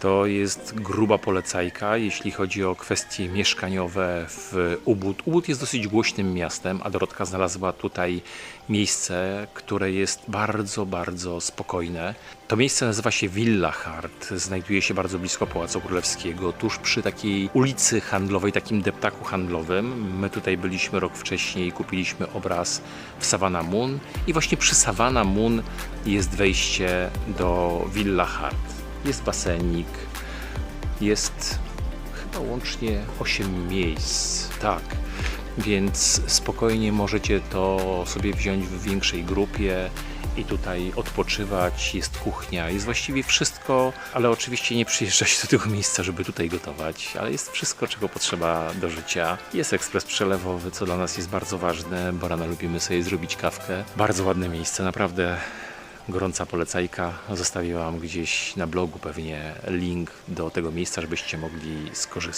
To jest gruba polecajka, jeśli chodzi o kwestie mieszkaniowe w Ubud. Ubud jest dosyć głośnym miastem, a Dorotka znalazła tutaj miejsce, które jest bardzo, bardzo spokojne. To miejsce nazywa się Villa Hart. Znajduje się bardzo blisko Pałacu Królewskiego, tuż przy takiej ulicy handlowej, takim deptaku handlowym. My tutaj byliśmy rok wcześniej, kupiliśmy obraz w Savannah Moon i właśnie przy Savannah Moon jest wejście do Villa Hart. Jest basenik, jest chyba łącznie 8 miejsc, tak. Więc spokojnie możecie to sobie wziąć w większej grupie i tutaj odpoczywać. Jest kuchnia, jest właściwie wszystko, ale oczywiście nie przyjeżdżać do tego miejsca, żeby tutaj gotować, ale jest wszystko, czego potrzeba do życia. Jest ekspres przelewowy, co dla nas jest bardzo ważne, bo rano lubimy sobie zrobić kawkę. Bardzo ładne miejsce, naprawdę gorąca polecajka. Zostawiłam gdzieś na blogu pewnie link do tego miejsca, żebyście mogli skorzystać.